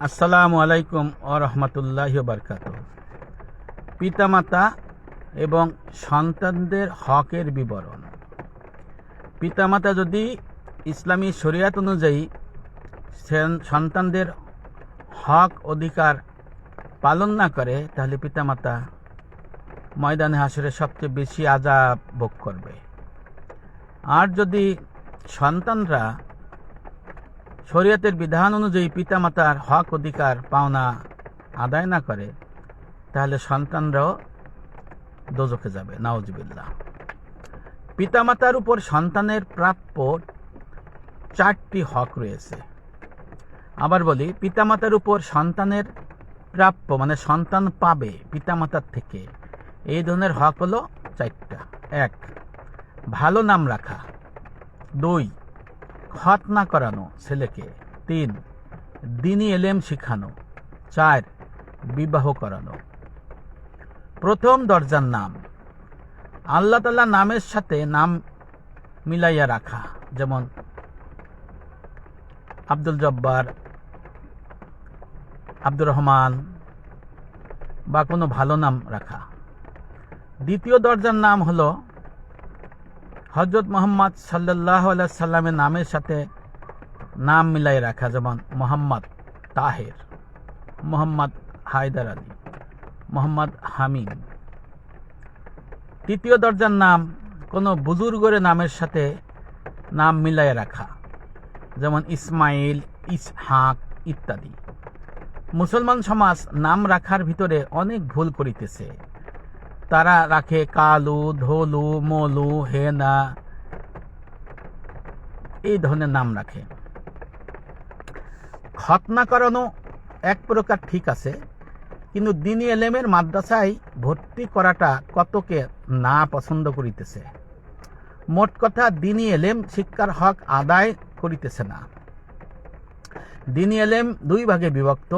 আসসালামু আলাইকুম ও রহমতুল্লাহ বারকাত পিতামাতা এবং সন্তানদের হকের বিবরণ। পিতামাতা যদি ইসলামী শরিয়াত অনুযায়ী সেন- সন্তানদের হক অধিকার পালন না করে, তাহলে পিতামাতা ময়দানে হাসরে সবচেয়ে বেশি আজাব ভোগ করবে। আর যদি সন্তানরা শরীয়তের বিধান অনুযায়ী পিতামাতার হক অধিকার পাওনা আদায় না করে, তাহলে সন্তানরাও দোজখে যাবে নাওজবিল্লাহ পিতামাতার উপর সন্তানের প্রাপ্য চারটি হক রয়েছে। আবার বলি, পিতামাতার উপর সন্তানের প্রাপ্য মানে সন্তান পাবে পিতামাতার থেকে, এই ধরনের হক হলো চারটা। এক, ভালো নাম রাখা। দুই খতনা করানো ছেলেকে। তিন দিনই এলেম শিখানো। চার, বিবাহ করানো। প্রথম দরজার নাম। আল্লাহ তাল্লাহ নামের সাথে নাম মিলাইয়া রাখা। যেমন আব্দুল জব্বার, আব্দুর রহমান বা কোনো ভালো নাম রাখা। দ্বিতীয় দরজার নাম হলো হজরত মোহাম্মদ সাল্লাহ সাল্লামের নামের সাথে নাম মিলাই রাখা যেমন মোহাম্মদ তাহের, মোহাম্মদ হায়দার আলী, মোহাম্মদ হামিদ তৃতীয় দরজার নাম কোনো বুজুর্গের নামের সাথে নাম মিলাই রাখা, যেমন ইসমাইল, ইসহাক ইত্যাদি। মুসলমান সমাজ নাম রাখার ভিতরে অনেক ভুল করিতেছে। তারা রাখে কালু, ধলু, মলু, হেনা। এই ধরনের নাম রাখে। খতনা করানো এক প্রকার ঠিক আছে, কিন্তু দিনী এলেমের মাদ্রাসায় ভর্তি করাটা কতকে না পছন্দ করিতেছে? মোট কথা, দিনী এলেম শিক্ষার হক আদায় করিতেছে না। দিনী এলেম দুই ভাগে বিভক্ত,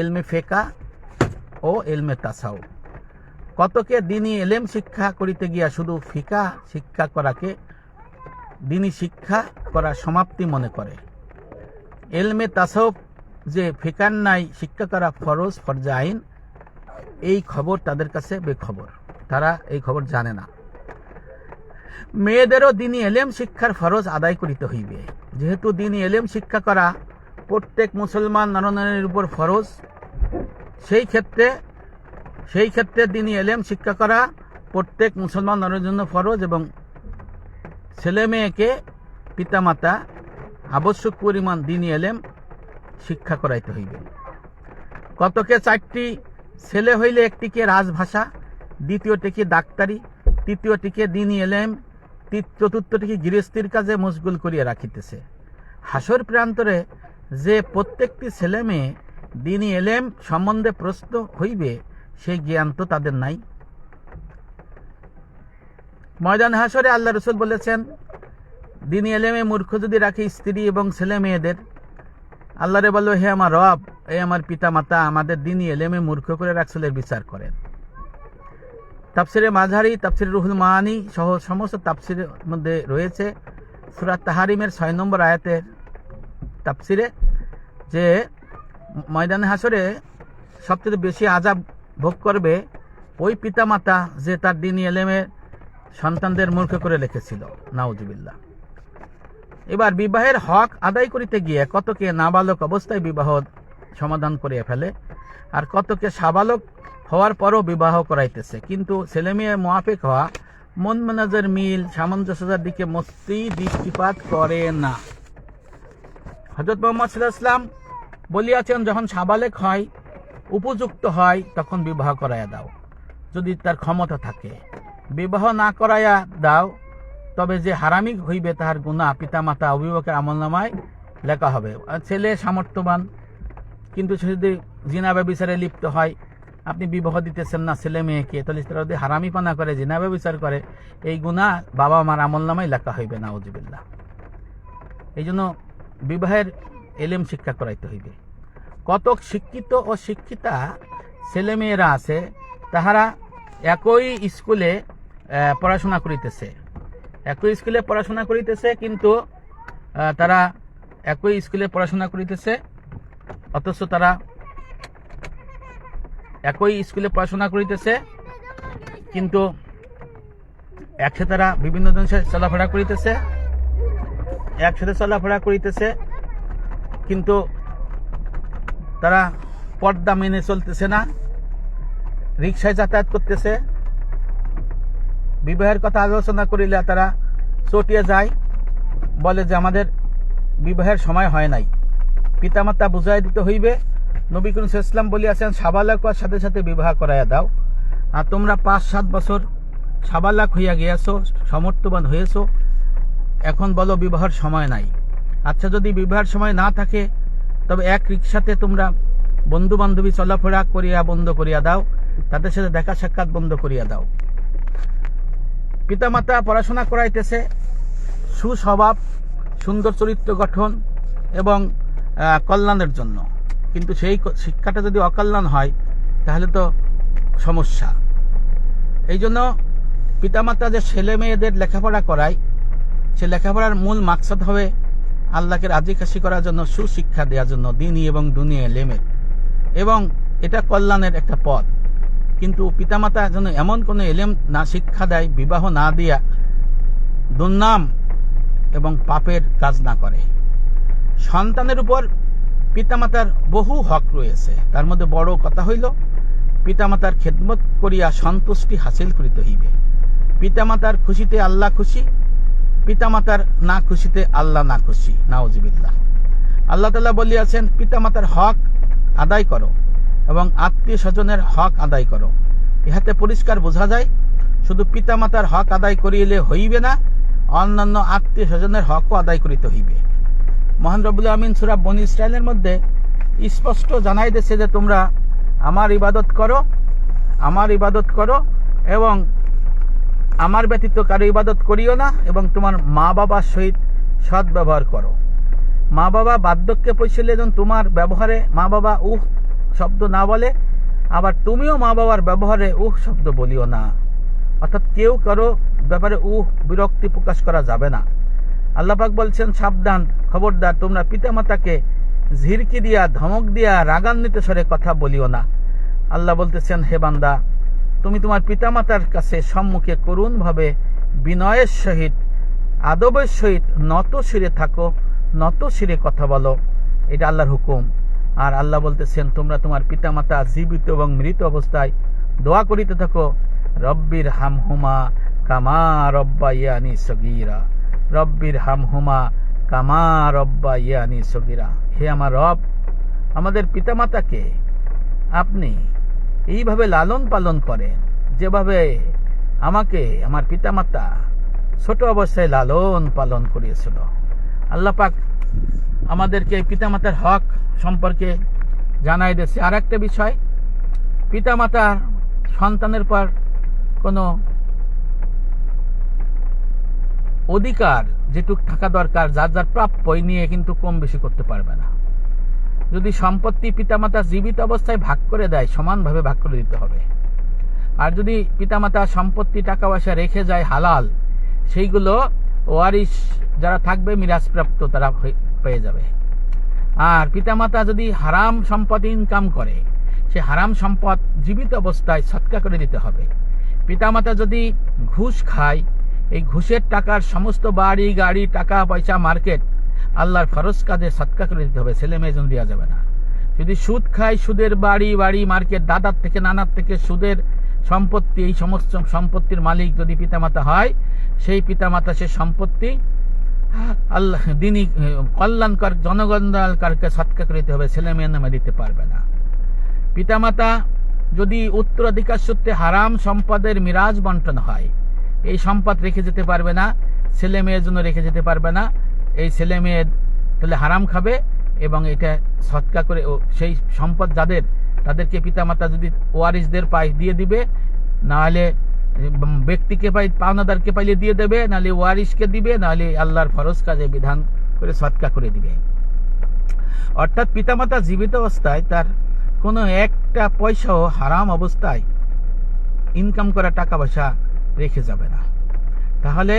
এলমে ফেকা ও এলমে তাসাউ। কতকে দিনই এলেম শিক্ষা করিতে গিয়া শুধু ফিকা শিক্ষা করাকে দিনই শিক্ষা করা সমাপ্তি মনে করে। এলমে তাসাউফ যে ফিকার নাই, শিক্ষা করা ফরজ, ফরজা আইন, এই খবর তাদের কাছে বেখবর। তারা এই খবর জানে না। মেয়েদেরও দিনই এলেম শিক্ষার ফরজ আদায় করিতে হইবে। যেহেতু দিনই এলেম শিক্ষা করা প্রত্যেক মুসলমান নরনারীর উপর ফরজ, সেই ক্ষেত্রে সেই ক্ষেত্রে দিনী এলেম শিক্ষা করা প্রত্যেক মুসলমান নরের জন্য ফরজ এবং ছেলে মেয়েকে পিতামাতা আবশ্যক পরিমাণ দিনী এলেম শিক্ষা করাইতে হইবে। কতকে চারটি ছেলে হইলে একটিকে রাজভাষা দ্বিতীয়টিকে ডাক্তারি তৃতীয়টিকে দিনই এলেম চতুর্থটিকে গৃহস্থির কাজে মশগুল করিয়া রাখিতেছে। হাসর প্রান্তরে যে প্রত্যেকটি ছেলে মেয়ে দিনী এলেম সম্বন্ধে প্রশ্ন হইবে সেই জ্ঞান তো তাদের নাই। ময়দান হাসরে আল্লাহ রসুল বলেছেন, দিনী এলেমে মূর্খ যদি রাখি স্ত্রী এবং ছেলে মেয়েদের? আল্লাহরে বলল, হে আমার রব, এ আমার পিতা মাতা আমাদের দিনী এলেমে মূর্খ করে রাখছিল বিচার করেন। তাপসিরে মাঝারি তাপসিরে রুহুল মাহানি সহ সমস্ত তাপসিরের মধ্যে রয়েছে সুরাত তাহারিমের ছয় নম্বর আয়াতের তাপসিরে যে ময়দানে হাসরে সবচেয়ে বেশি আজাব ভোগ করবে, ওই পিতামাতা যে তার দিনী এলেমে সন্তানদের মূর্খ করে রেখেছিল। নাউজুবিল্লাহ। এবার বিবাহের হক আদায় করিতে গিয়ে কতকে নাবালক অবস্থায় বিবাহ সমাধান করিয়া ফেলে, আর কতকে সাবালক হওয়ার পরও বিবাহ করাইতেছে। কিন্তু ছেলে মেয়ে মোয়াফেক হওয়া মন মেনাজের মিল সামঞ্জস্যতার দিকে মস্তি দৃষ্টিপাত করে না। হজরত মোহাম্মদ সাল্লাহ ইসলাম বলিয়াছেন, যখন সাবালেক হয় উপযুক্ত হয়, তখন বিবাহ করাইয়া দাও। যদি তার ক্ষমতা থাকে। বিবাহ না করাইয়া দাও, তবে যে হারামি হইবে তাহার গুণা পিতামাতা অভিভাবকের আমল নামায় লেখা হবে। ছেলে সামর্থ্যবান, কিন্তু সে যদি জিনা ব্যবিচারে লিপ্ত হয়, আপনি বিবাহ দিতেছেন না ছেলে মেয়েকে, তাহলে তারা যদি হারামি পানা করে, জিনা ব্যবিচার করে, এই গুণা বাবা মার আমল নামায় লেখা হইবে না উজবিল্লা এই জন্য বিবাহের এলেম শিক্ষা করাইতে হইবে। কতক শিক্ষিত ও শিক্ষিতা ছেলেমেয়েরা আছে, তাহারা একই স্কুলে পড়াশোনা করিতেছে। একই স্কুলে পড়াশোনা করিতেছে, কিন্তু তারা একই স্কুলে পড়াশোনা করিতেছে, অথচ তারা একই স্কুলে পড়াশোনা করিতেছে, কিন্তু একসাথে তারা বিভিন্ন জন চলাফেরা করিতেছে, একসাথে চলাফেরা করিতেছে, কিন্তু তারা পর্দা মেনে চলতেছে না রিক্সায় যাতায়াত করতেছে। বিবাহের কথা আলোচনা করিলে তারা চটিয়ে যায়, বলে যে আমাদের বিবাহের সময় হয় নাই। পিতামাতা বুঝাই দিতে হইবে, নবী করিম ইসলাম বলিয়াছেন সাবালকের সাথে সাথে বিবাহ করাইয়া দাও। আর তোমরা পাঁচ সাত বছর সাবালাক হইয়া গিয়াছো, সমর্থবান হয়েছো এখন বলো বিবাহের সময় নাই। আচ্ছা যদি বিবাহের সময় না থাকে তবে এক রিক্সাতে তোমরা বন্ধু বান্ধবী চলাফেরা করিয়া বন্ধ করিয়া দাও, তাদের সাথে দেখা সাক্ষাৎ বন্ধ করিয়া দাও। পিতামাতা পড়াশোনা করাইতেছে, সুস্বভাব, সুন্দর চরিত্র গঠন এবং কল্যাণের জন্য। কিন্তু সেই শিক্ষাটা যদি অকল্যাণ হয়, তাহলে তো সমস্যা। এই জন্য পিতামাতা যে ছেলে মেয়েদের লেখাপড়া করায়, সে লেখাপড়ার মূল মাকসাদ হবে আল্লাহকে রাজি খাসি করার জন্য, সুশিক্ষা দেওয়ার জন্য, দিনই এবং দুনিয়া লেমের এবং এটা কল্যাণের একটা পথ। কিন্তু পিতামাতা যেন এমন কোনো এলেম না, শিক্ষা দেয়, বিবাহ না দিয়া দুর্নাম এবং পাপের কাজ না করে। সন্তানের উপর পিতামাতার বহু হক রয়েছে। তার মধ্যে বড় কথা হইল, পিতামাতার খেদমত করিয়া সন্তুষ্টি হাসিল করিতে হইবে। পিতামাতার খুশিতে আল্লাহ খুশি পিতামাতার না খুশিতে আল্লাহ না খুশি নাওজিবিল্লাহ আল্লাহ তাল্লাহ বলিয়াছেন, পিতামাতার হক আদায় করো এবং আত্মীয় স্বজনের হক আদায় করো। ইহাতে পরিষ্কার বোঝা যায়, শুধু পিতামাতার হক আদায় করিলে হইবে না, অন্যান্য আত্মীয় স্বজনের হকও আদায় করিতে হইবে। মহান রবুল আমিন সুরা বনি ইসরায়েলের মধ্যে স্পষ্ট জানাই দিয়েছে যে তোমরা আমার ইবাদত করো, আমার ইবাদত করো এবং আমার ব্যতীত কারও ইবাদত করিও না এবং তোমার মা বাবার সহিত সৎ ব্যবহার করো। মা বাবা বার্ধক্যে পৌঁছলে যখন তোমার ব্যবহারে মা বাবা উহ শব্দ না বলে, আবার তুমিও মা বাবার ব্যবহারে উহ শব্দ বলিও না। অর্থাৎ কেউ কারও ব্যাপারে উহ বিরক্তি প্রকাশ করা যাবে না। আল্লাপাক বলছেন, সাবধান, খবরদার, তোমরা পিতামাতাকে ঝিরকি দিয়া, ধমক দিয়া, রাগান্বিত স্বরে কথা বলিও না। আল্লাহ বলতেছেন, হে বান্দা তুমি তোমার পিতামাতার কাছে সম্মুখে করুণভাবে বিনয়ের সহিত, আদবের সহিত নত শিরে থাকো নত শিরে কথা বলো। এটা আল্লাহর হুকুম। আর আল্লাহ বলতেছেন, তোমরা তোমার পিতামাতা জীবিত এবং মৃত অবস্থায় দোয়া করিতে থাকো। রব্বির হামহুমা কামা রব্বা ইয়ানি সগীরা। রব্বির হামহুমা কামা রব্বা ইয়ানি সগীরা। হে আমার রব, আমাদের পিতামাতাকে আপনি এইভাবে লালন পালন করেন যেভাবে আমাকে আমার পিতামাতা ছোট অবস্থায় লালন পালন করিয়েছিল। আল্লাহ পাক আমাদেরকে পিতামাতার হক সম্পর্কে জানাই দিয়েছে। আর একটা বিষয় পিতামাতা সন্তানের পর কোনো অধিকার যেটুক থাকা দরকার, যার যার প্রাপ্য নিয়ে কিন্তু কম বেশি করতে পারবে না। যদি সম্পত্তি পিতামাতা জীবিত অবস্থায় ভাগ করে দেয়, সমানভাবে ভাগ করে দিতে হবে। আর যদি পিতামাতা সম্পত্তি টাকা পয়সা রেখে যায় হালাল, সেইগুলো ওয়ারিশ যারা থাকবে, মিরাজপ্রাপ্ত তারা পেয়ে যাবে। আর পিতামাতা যদি হারাম সম্পদ ইনকাম করে, সে হারাম সম্পদ জীবিত অবস্থায় সৎকা করে দিতে হবে। পিতামাতা যদি ঘুষ খায়, এই ঘুষের টাকার সমস্ত বাড়ি, গাড়ি, টাকা, পয়সা, মার্কেট আল্লাহর ফরজ কাজে সৎকা করে দিতে হবে, ছেলে মেয়ে দেওয়া যাবে না। যদি সুদ খায়, সুদের বাড়ি বাড়ি, মার্কেট, দাদার থেকে, নানার থেকে সুদের সম্পত্তি, এই সমস্ত সম্পত্তির মালিক যদি পিতামাতা হয়, সেই পিতামাতা সে সম্পত্তি আল্লাহ দিনই কল্যাণকর জনগণকারকে সৎকা করে দিতে হবে, ছেলে মেয়ের নামে দিতে পারবে না। পিতামাতা যদি উত্তরাধিকার সূত্রে হারাম সম্পদের মিরাজ বন্টন হয়, এই সম্পদ রেখে যেতে পারবে না, ছেলে মেয়ের জন্য রেখে যেতে পারবে না এই ছেলে মেয়ের তাহলে হারাম খাবে এবং এটা সৎকা করে ও সেই সম্পদ যাদের, তাদেরকে পিতামাতা যদি ওয়ারিসদের পাই দিয়ে দিবে, নাহলে ব্যক্তিকে পাই পাওনাদারকে পাইলে দিয়ে দেবে, নাহলে ওয়ারিসকে দিবে, নাহলে আল্লাহর ফরজ কাজে বিধান করে সৎকা করে দিবে। অর্থাৎ পিতামাতা জীবিত অবস্থায় তার কোনো একটা পয়সাও হারাম অবস্থায় ইনকাম করা টাকা পয়সা রেখে যাবে না। তাহলে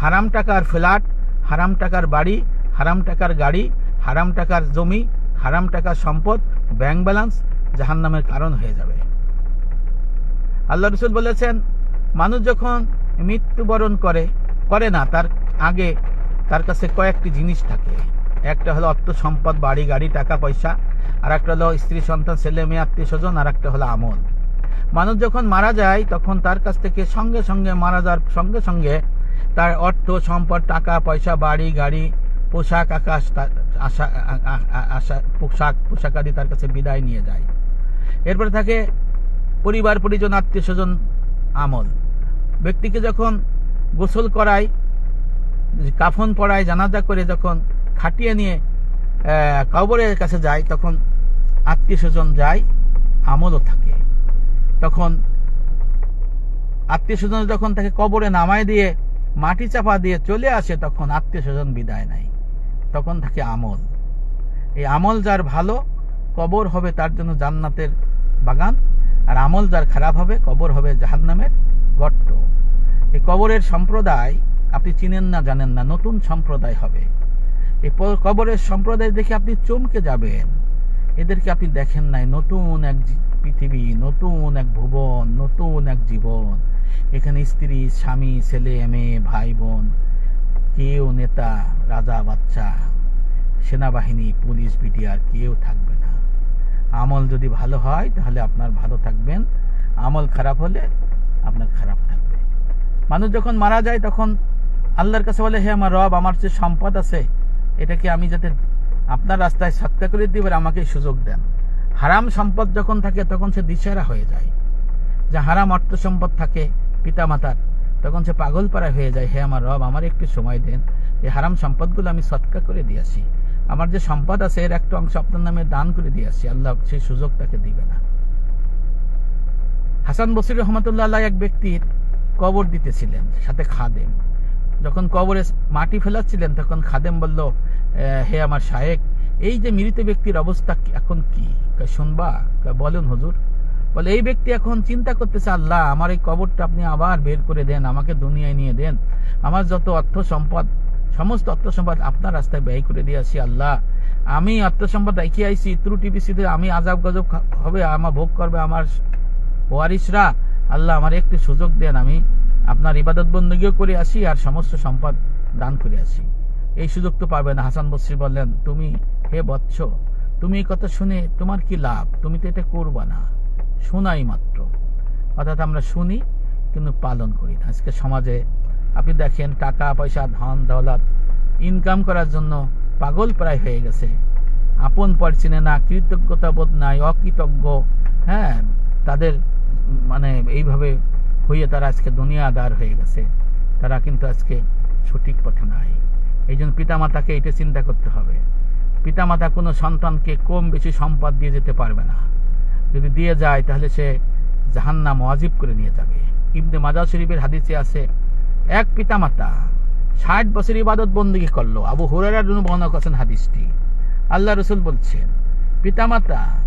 হারাম টাকার ফ্ল্যাট হারাম টাকার বাড়ি, হারাম টাকার গাড়ি, হারাম টাকার জমি, হারাম টাকার সম্পদ, ব্যাংক ব্যালেন্স জাহান্নামের কারণ হয়ে যাবে। আল্লাহ রসুল বলেছেন, মানুষ যখন মৃত্যুবরণ করে করে না, তার আগে তার কাছে কয়েকটি জিনিস থাকে। একটা হলো অর্থ সম্পদ, বাড়ি, গাড়ি, টাকা, পয়সা আর একটা হলো স্ত্রী, সন্তান, ছেলে, মেয়ে, আত্মীয় স্বজন আর একটা হলো আমল। মানুষ যখন মারা যায়, তখন তার কাছ থেকে সঙ্গে সঙ্গে মারা যাওয়ার সঙ্গে সঙ্গে তার অর্থ সম্পদ, টাকা, পয়সা, বাড়ি, গাড়ি, পোশাক, আকাশ আশা আশা, পোশাক পোশাক আদি তার কাছে বিদায় নিয়ে যায়। এরপরে থাকে পরিবার, পরিজন, আত্মীয় স্বজন, আমল। ব্যক্তিকে যখন গোসল করায়, কাফন পড়ায় জানাজা করে যখন খাটিয়ে নিয়ে কবরের কাছে যায়, তখন আত্মীয় স্বজন যায়, আমলও থাকে। তখন আত্মীয় স্বজন যখন তাকে কবরে নামায় দিয়ে মাটি চাপা দিয়ে চলে আসে তখন আত্মীয় স্বজন বিদায় নেয়। তখন থাকে আমল। এই আমল যার ভালো, কবর হবে তার জন্য জান্নাতের বাগান। আর আমল যার খারাপ হবে, কবর হবে জাহান্নামের গর্ত। এই কবরের সম্প্রদায়, আপনি চিনেন না, জানেন না, নতুন সম্প্রদায় হবে। এই কবরের সম্প্রদায় দেখে আপনি চমকে যাবেন। এদেরকে আপনি দেখেন নাই। নতুন এক পৃথিবী, নতুন এক ভুবন, নতুন এক জীবন। এখানে স্ত্রী, স্বামী, ছেলে, মেয়ে, ভাই, বোন, কেউ নেতা, রাজা বাচ্চা সেনাবাহিনী, পুলিশ বিটিআর কেউ থাকবে না। আমল যদি ভালো হয়, তাহলে আপনার ভালো থাকবেন। আমল খারাপ হলে আপনার খারাপ থাকবে। মানুষ যখন মারা যায়, তখন আল্লাহর কাছে বলে, হে আমার রব, আমার যে সম্পদ আছে, এটাকে আমি যাতে আপনার রাস্তায় সৎকা করে দিই এবার আমাকে সুযোগ দেন। হারাম সম্পদ যখন থাকে, তখন সে দিশেহারা হয়ে যায়। যে হারাম অর্থ সম্পদ থাকে পিতামাতার, তখন সে পাগল পাড়া হয়ে যায়। হে আমার রব, আমার একটু সময় দেন। এই হারাম সম্পদগুলো আমি সৎকা করে দিয়ে আসি। আমার যে সম্পদ আছে, এর একটা অংশ আপনার নামে দান করে দিয়ে আসি। আল্লাহ সেই সুযোগ তাকে দিবে না। হাসান বসির রহমতুল্লাহ এক ব্যক্তির কবর দিতেছিলেন, সাথে খাদেম। যখন কবরে মাটি ফেলাচ্ছিলেন, তখন খাদেম বলল হে আমার শায়েক, এই যে মৃত ব্যক্তির অবস্থা এখন কি? শুনবা? বলেন হুজুর। বলে, এই ব্যক্তি এখন চিন্তা করতেছে, আল্লাহ, আমার এই কবরটা আপনি আবার বের করে দেন, আমাকে দুনিয়ায় নিয়ে দেন। আমার যত অর্থ সম্পদ, সমস্ত অর্থ সম্পদ আপনার রাস্তায় ব্যয় করে দিয়ে আসি, আল্লাহ। আমি অর্থ সম্পদ রেখে আইছি ত্রুটি বিস্তৃতি আমি আজাব গজব হবে আমার ভোগ করবে আমার ওয়ারিসরা আল্লাহ, আমার একটু সুযোগ দেন, আমি আপনার ইবাদত বন্দীও করে আসি আর সমস্ত সম্পদ দান করে আসি। এই সুযোগ তো পাবে না। হাসান বসরি বললেন, তুমি হে বৎস, তুমি এই কথা শুনে তোমার কি লাভ? তুমি তো এটা করবা না। শোনাই মাত্র। অর্থাৎ আমরা শুনি, কিন্তু পালন করি না। আজকে সমাজে আপনি দেখেন, টাকা, পয়সা, ধন, দৌলত, ইনকাম করার জন্য পাগল প্রায় হয়ে গেছে। আপন পর চিনে না কৃতজ্ঞতা বোধ নাই, অকৃতজ্ঞ হ্যাঁ তাদের মানে এইভাবে হইয়ে তারা আজকে দুনিয়াদার হয়ে গেছে। তারা কিন্তু আজকে সঠিক পথে নাই। এই জন্য পিতামাতাকে এটা চিন্তা করতে হবে। পিতামাতা কোনো সন্তানকে কম বেশি সম্পদ দিয়ে যেতে পারবে না। যদি দিয়ে যায়, তাহলে সে জাহান্নাম ওয়াজিব করে নিয়ে যাবে। ইবনে মাজার শরীফের হাদিসে আছে, এক পিতামাতা ষাট বছর ইবাদত বন্দী করল। আবু হুরার জন্য বর্ণনা করেছেন হাদিসটি। আল্লাহ রসুল বলছেন, পিতামাতা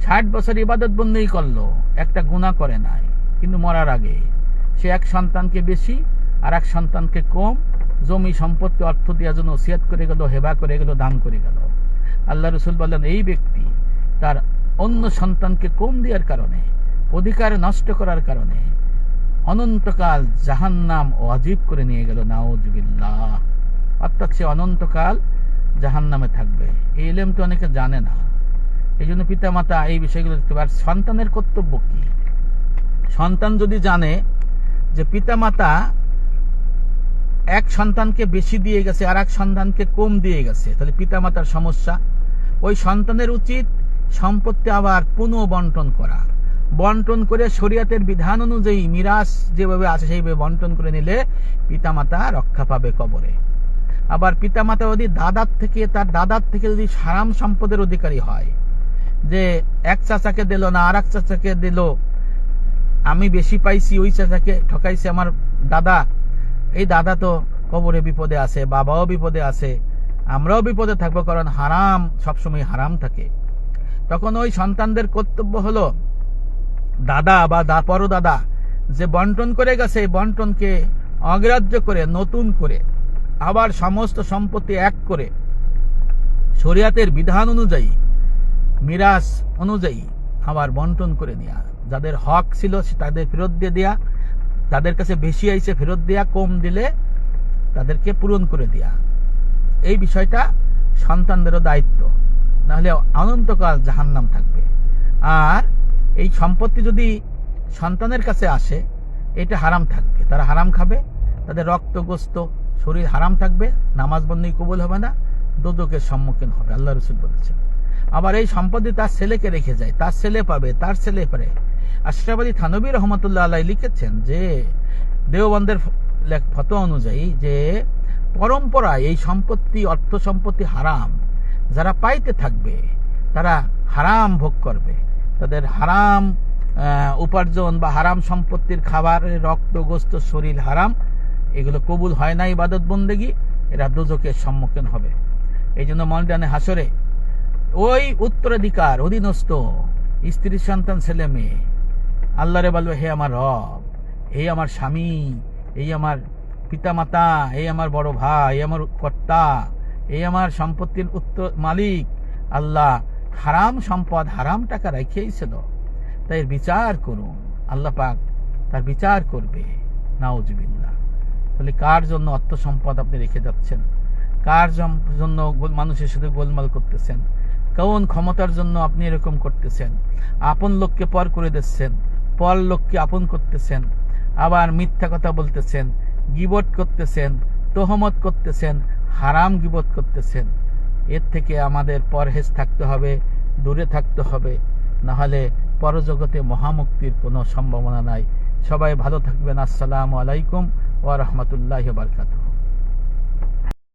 ষাট বছর ইবাদত বন্দী করল, একটা গুণা করে নাই। কিন্তু মরার আগে। সে এক সন্তানকে বেশি আর এক সন্তানকে কম, জমি সম্পত্তি, অর্থ দেওয়ার জন্য ওসিয়াত করে গেল, হেবা করে গেল, দান করে গেল। আল্লাহ রসুল বললেন, এই ব্যক্তি তার অন্য সন্তানকে কম দেওয়ার কারণে, অধিকার নষ্ট করার কারণে অনন্তকাল জাহান জাহান্নাম অজীব করে নিয়ে গেল। নাউজুবিল্লাহ। অর্থাৎ সে অনন্তকাল জাহান্নামে থাকবে। এই এলেম তো অনেকে জানে না। এই জন্য পিতামাতা এই বিষয়গুলো সন্তানের কর্তব্য কি? সন্তান যদি জানে যে পিতামাতা এক সন্তানকে বেশি দিয়ে গেছে আর এক সন্তানকে কম দিয়ে গেছে, তাহলে পিতামাতার সমস্যা। ওই সন্তানের উচিত সম্পত্তি আবার পুনঃ বন্টন করা। বন্টন করে শরীয়তের বিধান অনুযায়ী মিরাজ যেভাবে আছে সেইভাবে বন্টন করে নিলে পিতামাতা রক্ষা পাবে কবরে। আবার পিতামাতা যদি দাদার থেকে, তার দাদার থেকে যদি সারাম সম্পদের অধিকারী হয়, যে এক চাচাকে দিল না আর এক চাচাকে দিল আমি বেশি পাইছি, ওই চাচাকে ঠকাইছে আমার দাদা। এই দাদা তো কবরে বিপদে আছে, বাবাও বিপদে আছে। আমরাও বিপদে থাকব কারণ হারাম সবসময় হারাম থাকে। তখন ওই সন্তানদের কর্তব্য হলো, দাদা বা দা দাদা যে বন্টন করে গেছে বন্টনকে অগ্রাহ্য করে, নতুন করে, আবার সমস্ত সম্পত্তি এক করে, শরিয়াতের বিধান অনুযায়ী, মিরাজ অনুযায়ী আবার বন্টন করে নেওয়া যাদের হক ছিল তাদের ফেরত দিয়ে দেয়া, যাদের কাছে বেশি আইছে ফেরত দেয়া, কম দিলে তাদেরকে পূরণ করে দেয়া। এই বিষয়টা সন্তানদেরও দায়িত্ব। নাহলে অনন্তকাল জাহান্নাম থাকবে। আর এই সম্পত্তি যদি সন্তানের কাছে আসে, এটা হারাম থাকবে। তারা হারাম খাবে, তাদের রক্ত, গোস্ত, শরীর হারাম থাকবে, নামাজ বন্দি কবুল হবে না, দোদকের সম্মুখীন হবে। আল্লাহ রসুল বলেছেন। আবার এই সম্পত্তি তার ছেলেকে রেখে যায়, তার ছেলে পাবে, তার ছেলে পারে। আশরাফ আলী থানবী রহমতুল্লাহ আলাই লিখেছেন যে দেওবন্দের ফত অনুযায়ী যে পরম্পরায় এই সম্পত্তি, অর্থ সম্পত্তি হারাম। যারা পাইতে থাকবে, তারা হারাম ভোগ করবে। তাদের হারাম উপার্জন বা হারাম সম্পত্তির খাবারের রক্ত, গোস্ত, শরীর হারাম। এগুলো কবুল হয় না ইবাদত বন্দেগি, এরা দুজকের সম্মুখীন হবে। এই জন্য ময়দানে হাসরে ওই উত্তরাধিকার, অধীনস্থ স্ত্রী, সন্তান, ছেলে, মেয়ে আল্লাহরে বলবে, হে আমার রব, এই আমার স্বামী, এই আমার পিতামাতা, এই আমার বড় ভাই, এই আমার কর্তা, এই আমার সম্পত্তির উত্তর মালিক, আল্লাহ হারাম সম্পদ, হারাম টাকা রেখেছিল তাই বিচার করুন। আল্লাহ পাক তার বিচার করবে। নাউজবিল্লা তাহলে কার জন্য অর্থ সম্পদ আপনি রেখে যাচ্ছেন? কার জন্য মানুষের সাথে গোলমাল করতেছেন? কোন ক্ষমতার জন্য আপনি এরকম করতেছেন? আপন লোককে পর করে দিচ্ছেন? পর লোককে আপন করতেছেন, আবার মিথ্যা কথা বলতেছেন গিবট করতেছেন, তোহমত করতেছেন, হারাম গিবত করতেছেন। এর থেকে আমাদের পরহেজ থাকতে হবে, দূরে থাকতে হবে। নাহলে পরজগতে মহামুক্তির কোনো সম্ভাবনা নাই। সবাই ভালো থাকবেন। আসসালামু আলাইকুম ওয়া রাহমাতুল্লাহি ওয়া বারাকাতুহু।